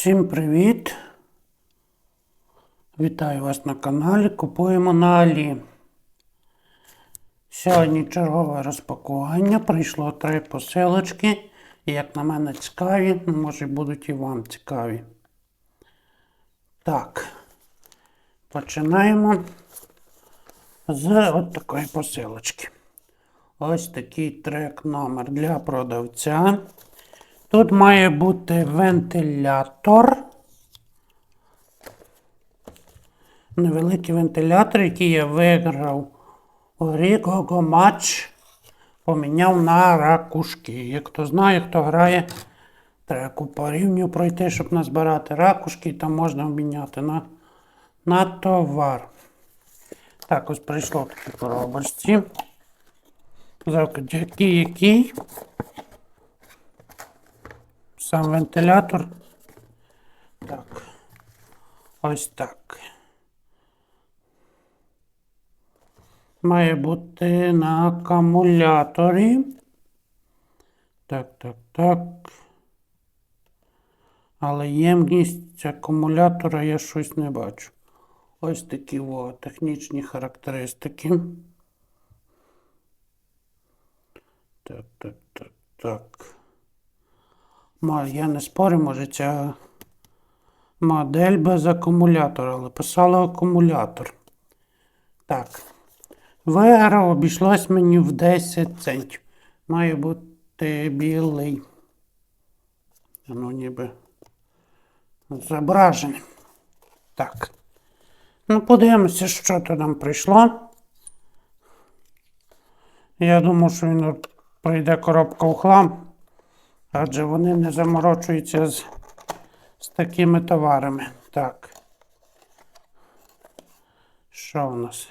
Всім привіт! Вітаю вас на каналі. Купуємо на Алі. Сьогодні чергове розпакування. Прийшло три посилочки. І, як на мене, цікаві, ну, може будуть і вам цікаві. Так. Починаємо з от такої посилочки. Ось такий трек номер для продавця. Тут має бути вентилятор. Невеликий вентилятор, який я виграв у Рігого матч, поміняв на ракушки. Як хто знає, хто грає, треба купу рівнів пройти, щоб назбирати ракушки, там можна обміняти на, на товар. Так, ось прийшло такі коробочці. Завжди який який. Сам вентилятор. Так. Ось так. Має бути на акумуляторі. Так, так, так. Але ємність акумулятора я щось не бачу. Ось такі о, технічні характеристики. Так, так, так, так. Я не спорю, може ця модель без акумулятора, але писала акумулятор. Так. Вигра обійшлось мені в 10 центів. Має бути білий. Ну, ніби зображений. Так. Ну, подивимося, що то нам прийшло. Я думаю, що він прийде коробка у хлам, адже вони не заморочуються з, з такими товарами. Так. Що у нас?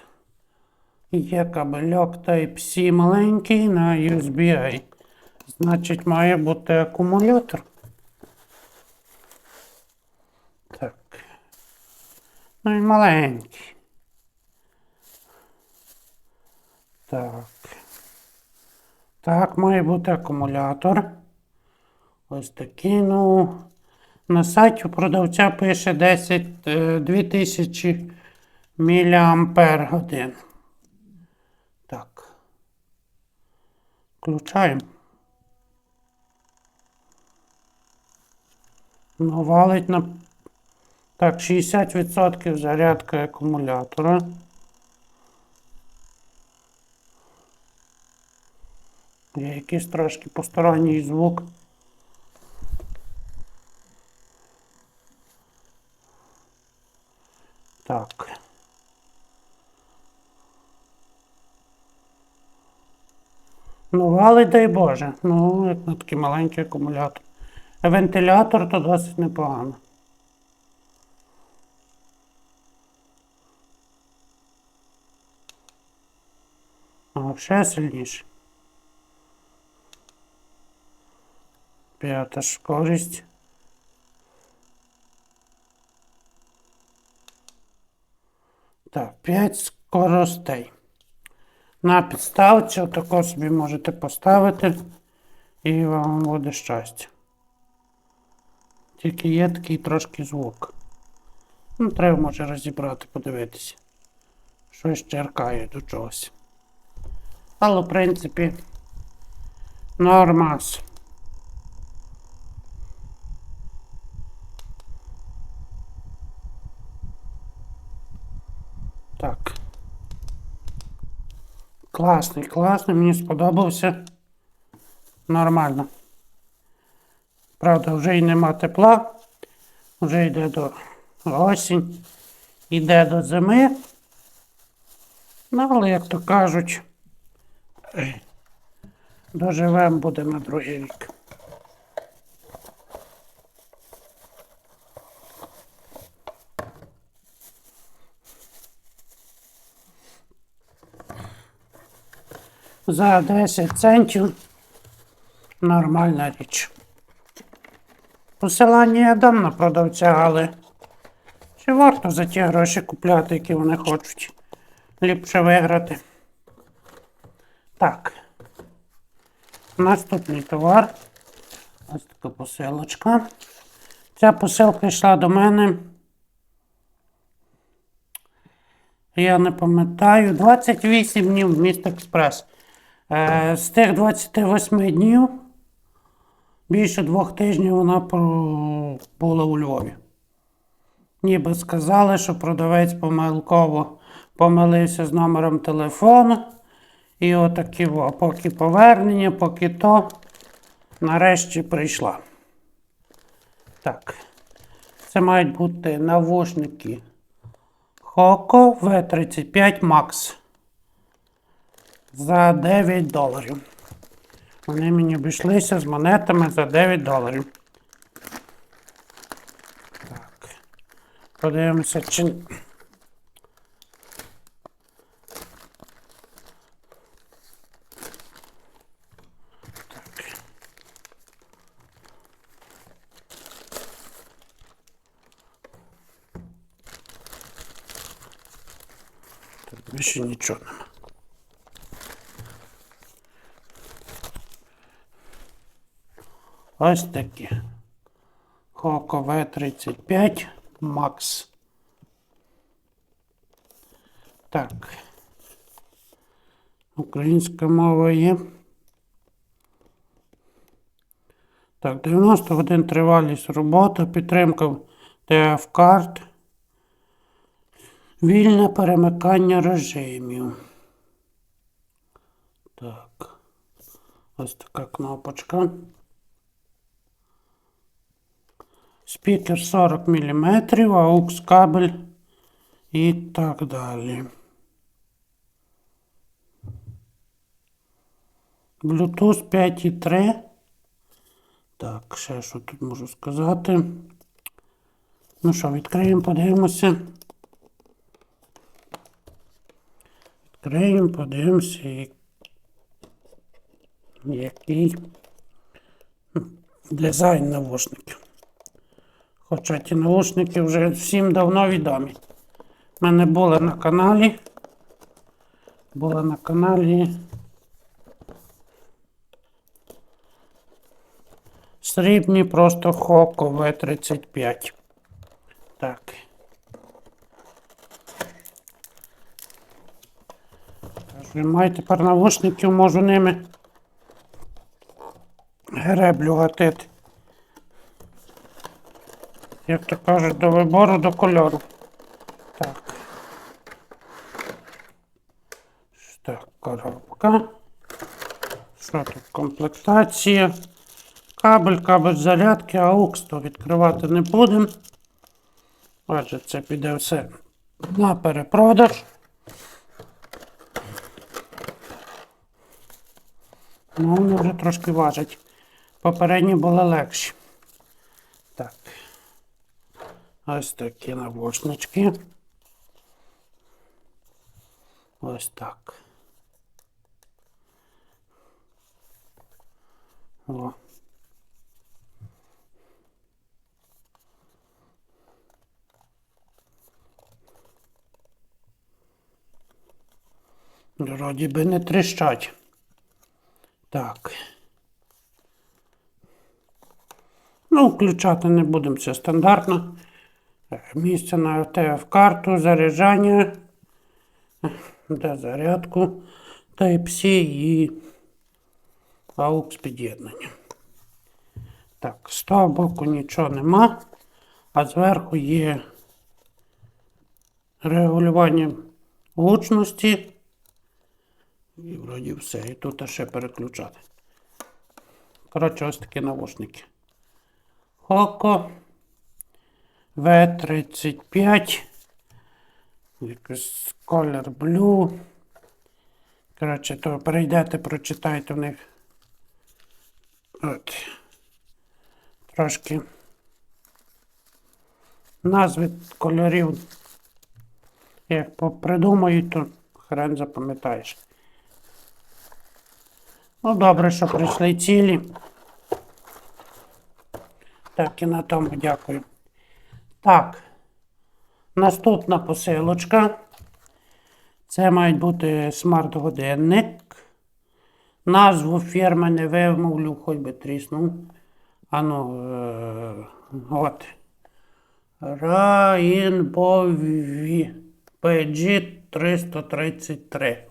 Є кабельок Type-C маленький на USB-A. Значить, має бути акумулятор. Так. Ну він маленький. Так. Так, має бути акумулятор. Ось такий, ну. На сайті продавця пише 10 е, 2000 мАч. годин. Так. Включаємо. Ну, валить на. Так, 60% зарядка акумулятора. Є якийсь трошки посторонній звук. Так. Ну, валить, дай Боже. Ну, як на такий маленький акумулятор. Вентилятор то досить непогано. А ще сильніше. П'ята скорість. Так, 5 скоростей. На підставці отако собі можете поставити і вам буде щастя. Тільки є такий трошки звук. Ну, треба може розібрати, подивитися. Щось черкає до чогось. Але, в принципі, нормас. Так. Класний, класний, мені сподобався. Нормально. Правда, вже й нема тепла. Вже йде до осінь, йде до зими. Ну, але, як то кажуть, доживемо будемо другий рік. За 10 центів нормальна річ. Посилання я дам на продавця, але чи варто за ті гроші купляти, які вони хочуть? Ліпше виграти. Так. Наступний товар. Ось така посилочка. Ця посилка йшла до мене. Я не пам'ятаю. 28 днів в міст Експрес. З тих 28 днів більше двох тижнів вона була у Львові. Ніби сказали, що продавець помилково помилився з номером телефону. І отакі, поки повернення, поки то, нарешті прийшла. Так. Це мають бути навушники Hoco V35 Max. За 9 доларів. Вони мені обійшлися з монетами за 9 доларів. Так. Подивимося, чи. Більше нічого Ось такі. Хоко В35 Макс. Так. Українська мова є. Так, 90 годин тривалість роботи, підтримка ТФ карт. Вільне перемикання режимів. Так. Ось така кнопочка. Спікер 40 мм, AUX кабель і так далі. Bluetooth 5.3. Так, ще що тут можу сказати. Ну що, відкриємо, подивимося. Відкриємо, подивимося, як- який дизайн навушників. Хоча ті навушники вже всім давно відомі. У мене були на каналі. Були на каналі. Срібні просто Хоко В35. Так. Маю тепер навушників, можу ними греблю гатити. Як то кажуть, до вибору, до кольору. Так. Так, коробка. Що тут? Комплектація. Кабель, кабель зарядки, AUX, то відкривати не будемо. Отже, це піде все на перепродаж. Ну, вони вже трошки важать. Попередні були легші. Так. Ось такі навушнички. Ось так. О. Вроді би не тріщать. Так. Ну, включати не будемо, це стандартно. Е, Місце на ТФ-карту, заряджання, е, де зарядку, Type-C і AUX під'єднання. Так, з того боку нічого нема, а зверху є регулювання гучності. І вроді все. І тут ще переключати. Коротше, ось такі навушники. Хоко. В35. Якийсь колір блю. Коротше, то перейдете, прочитайте в них. От. Трошки. Назви кольорів. Як попридумають, то хрен запам'ятаєш. Ну, добре, що прийшли цілі. Так, і на тому дякую. Так. Наступна посилочка. Це має бути смарт-годинник. Назву фірми не вимовлю, хоч би тріснув. Ану, е- от. Раінбові PG 333.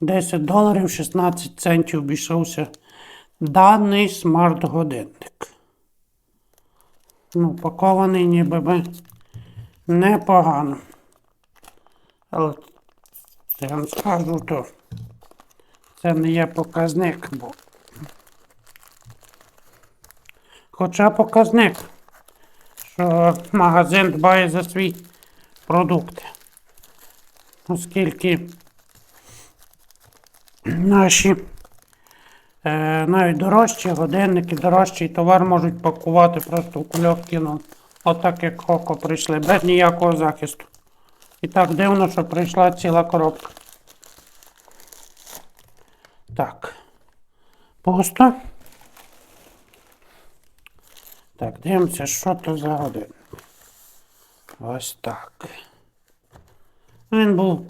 10 доларів 16 центів обійшовся даний смарт-годинник. Ну, упакований ніби би непогано. Але я вам скажу, то це не є показник, бо. Хоча показник, що магазин дбає за свій продукт. Оскільки наші навіть дорожчі годинники, дорожчий товар можуть пакувати просто в кульок кинув. Отак як Хоко прийшли, без ніякого захисту. І так дивно, що прийшла ціла коробка. Так. Пусто. Так, дивимося, що то за годинник. Ось так. Він був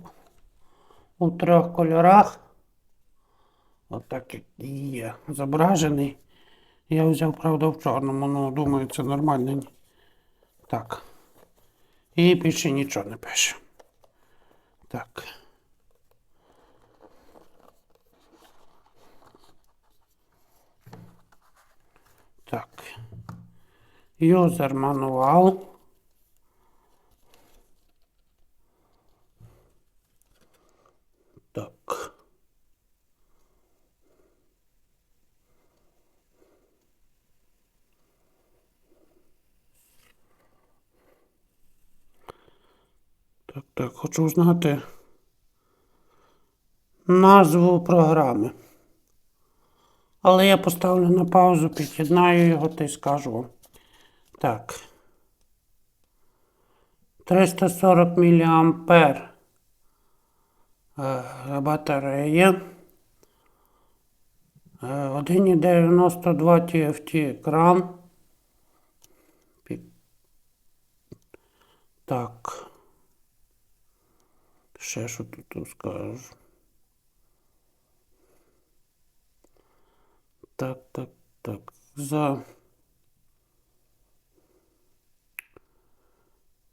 у трьох кольорах. Отак як і є зображений. Я взяв, правда, в чорному, ну думаю, це нормально. Так. І більше нічого не пише. Так. Так. Юзер мануал. Так. Так, так, хочу знати назву програми. Але я поставлю на паузу, під'єднаю його та й скажу вам. Так. 340 мА е, батарея. Е, 1,92 TFT екран. Так. Ще що тут скажу. Так, так, так. За.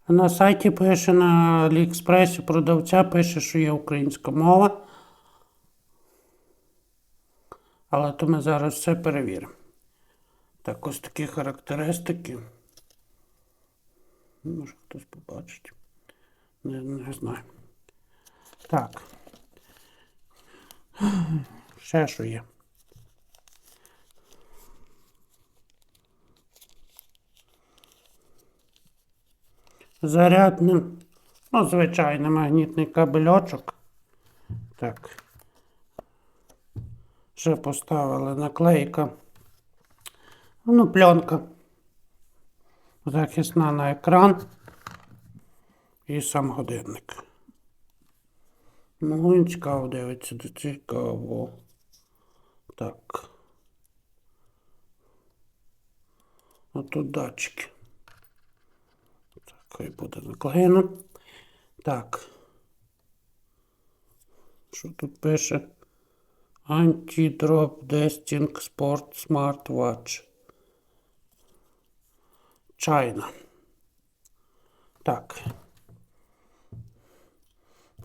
На сайті пише на Аліекспресі продавця пише, що є українська мова. Але то ми зараз все перевіримо. Так, ось такі характеристики. Може хтось побачить. Не, не знаю. Так. Ще що є. Зарядний, ну, звичайний магнітний кабельочок. Так. Ще поставили наклейка. Ну, пленка. Захисна на екран. І сам годинник. Ну, він цікаво дивиться, цікаво. Так. Отут датчики. Так, хай буде наклеєно. Так. Що тут пише? Anti-Drop Desting Sport Smartwatch. China. Так.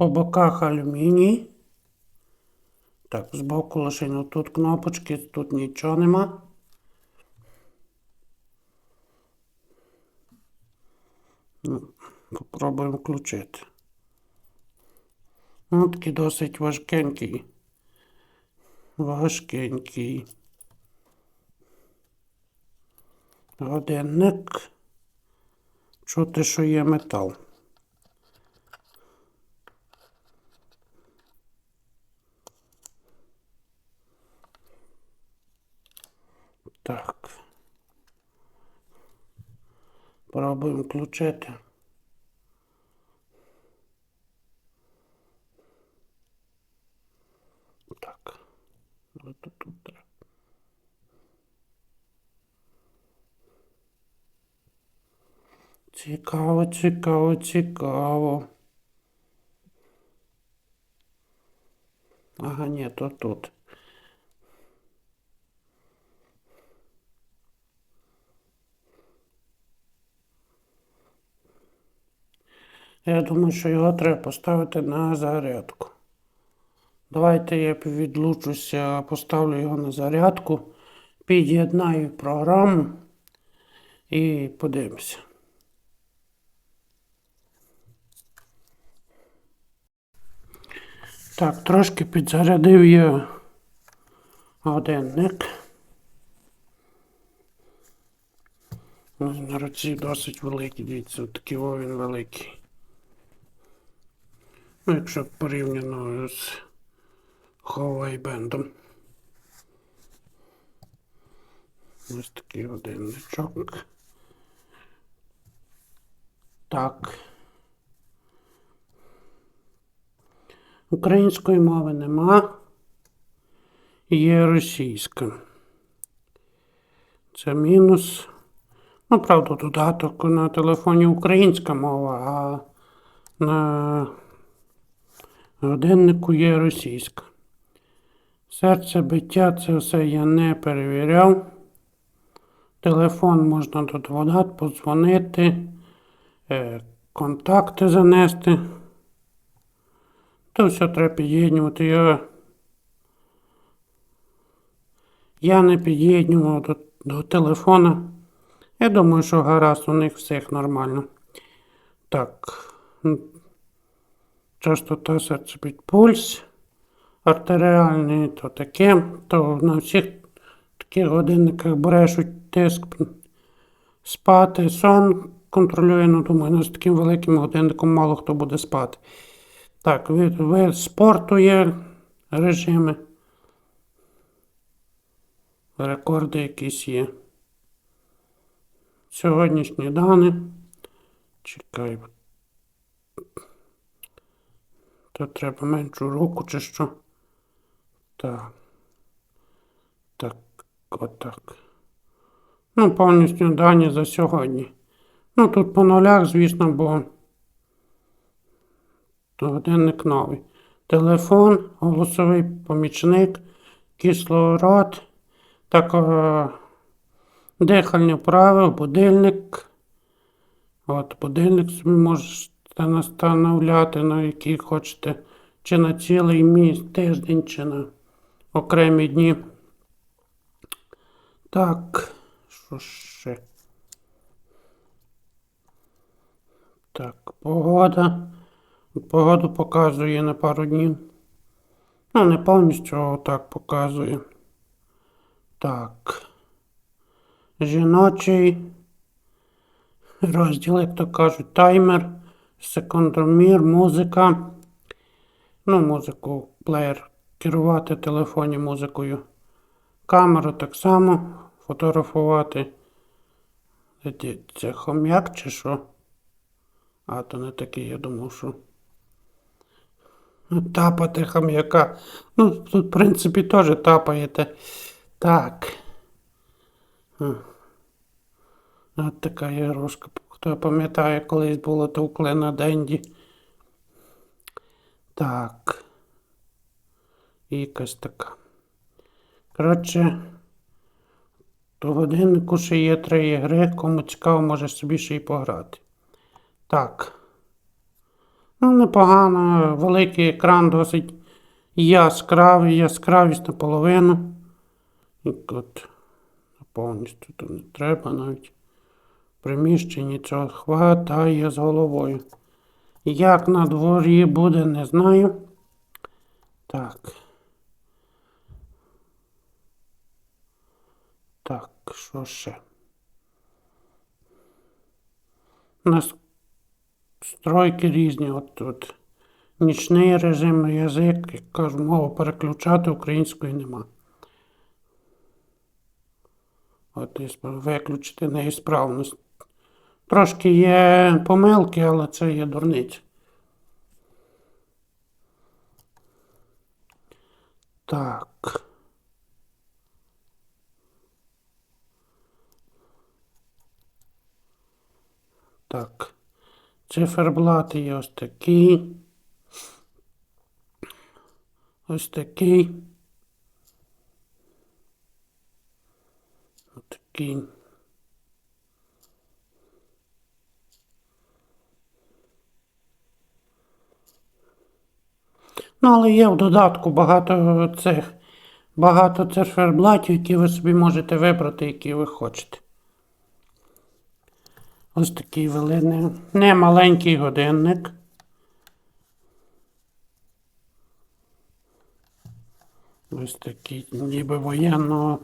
По боках алюміній. Так, збоку лише ну, тут кнопочки, тут нічого нема. Ну, попробуємо включити. Ну, такий досить важкенький. Важкенький. Годинник. Чути, що є метал. Так. Пробуємо включити. Так. Ось тут, тут треба. Цікаво, цікаво, цікаво. Ага, ні, то тут. Я думаю, що його треба поставити на зарядку. Давайте я відлучуся, поставлю його на зарядку, під'єднаю програму і подивимося. Так, трошки підзарядив я годинник. На руці досить великий, дивіться, такий він великий. Ну, якщо порівняно з Huawei бендом. Ось такий годинничок. Так. Української мови нема. Є російська. Це мінус. Ну, правда, додаток на телефоні українська мова, а на годиннику є російська. Серце биття це все я не перевіряв. Телефон можна додати, подзвонити, е, контакти занести. То все треба під'єднувати. Я, я не під'єднував до, до телефона. Я думаю, що гаразд у них всіх нормально. Так. Частота серцебить пульс. Артеріальний то таке. То на всіх таких годинниках брешуть тиск спати, сон контролює. Ну, думаю, ну, з таким великим годинником мало хто буде спати. Так, вид, вид спорту є режими. Рекорди якісь є. Сьогоднішні дані. Чекай. Тут треба меншу руку чи що. Так. Так, отак. Ну, повністю дані за сьогодні. Ну, тут по нулях, звісно, бо годинник новий. Телефон, голосовий помічник, кислород, так, е, дихальні вправи, будильник. От, будильник собі можете настановляти, на який хочете, чи на цілий місяць, тиждень, чи на окремі дні. Так, що ще? Так, погода. Погоду показує на пару днів. Ну, не повністю а так показує. Так. Жіночий розділ, як то кажуть, таймер, секундомір, музика. Ну, музику, плеєр. Керувати телефоні музикою. Камеру так само фотографувати. Це хом'як чи що? А, то не такий, я думав, що. Ну, Тапати хам'яка. Ну, тут, в принципі, теж тапаєте. Так. От така ігрушка. Хто пам'ятає, колись було товкли на денді. Так. І якась така. Коротше, то годиннику ще є три ігри. Кому цікаво, може собі ще й пограти. Так. Ну, непогано, великий екран досить яскравий, яскравість наполовину. І от повністю тут не треба навіть. Приміщенні цього хватає з головою. Як на дворі буде, не знаю. Так. Так, що ще? У нас Стройки різні. От тут нічний режим, язик, як кажу, мову переключати української нема. От виключити неісправність. Трошки є помилки, але це є дурниця. Так. Так. Циферблати є ось такий. Ось такий. Ось такий. Ну, але є в додатку багато цих, багато циферблатів, які ви собі можете вибрати, які ви хочете. Ось такий великий, не маленький годинник. Ось такий, ніби воєнного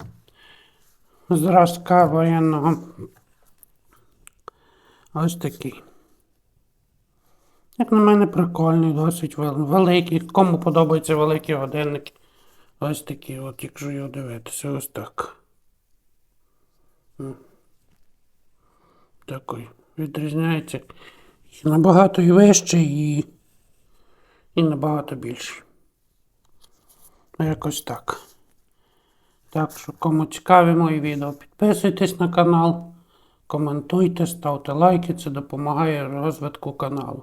зразка воєнного. Ось такий. Як на мене, прикольний, досить великий. Кому подобаються великі годинники? Ось такі, от, якщо його дивитися, ось так. Такий. Відрізняється. І набагато і вищий, і, і набагато більший. Якось так. Так що, кому цікаві мої відео, підписуйтесь на канал, коментуйте, ставте лайки, це допомагає розвитку каналу.